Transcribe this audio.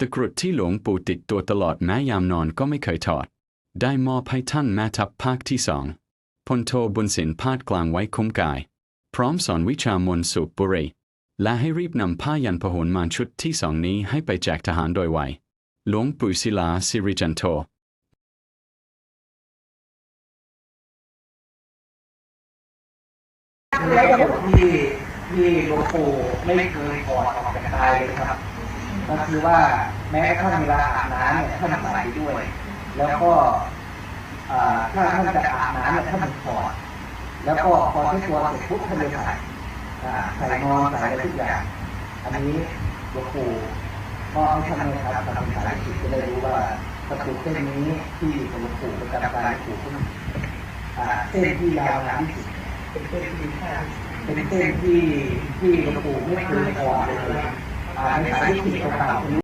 ตะกรุดที่หลวงปู่ติดตัวตลอดแม้ยามนอนก็ไม่เคยถอด ได้มอบให้ท่านแม่ทัพภาคที่สองพลโทบุญสินพาดกลางไว้คุ้มกาย พร้อมสอนวิชามนสูบบุรีและให้รีบนำผ้ายันพหลมานชุดที่สองนี้ให้ไปแจกทหารโดยไวหลวงปู่ศิลาสิริจันโทแล้วอย่างที่ที่หลวงปู่ไม่เคยถอดออกจากกายเลยครับ ก็คือว่าแม้กระทั่งเวลาอาบน้ำเนี่ยท่านใส่ด้วย แล้วก็ถ้าท่านจะอาบน้ำเนี่ยท่านถอดแล้วก็พอใช้ตัวเสร็จปุ๊บท่านเลยใส่ใส่นอนใส่อะไรทุกอย่าง อันนี้หลวงปู่ก็ให้ท่านนะครับทำสายจิตจะได้รู้ว่าตะกรุดเส้นนี้ที่หลวงปู่ประจำกายหลวงปู่เส้นที่ยาวนานที่สุดเป็นเส้นที่เป็นเส้นที่ที่หลวงปู่ไม่เคยถอดเลย อ่าในสายที่ต่างๆ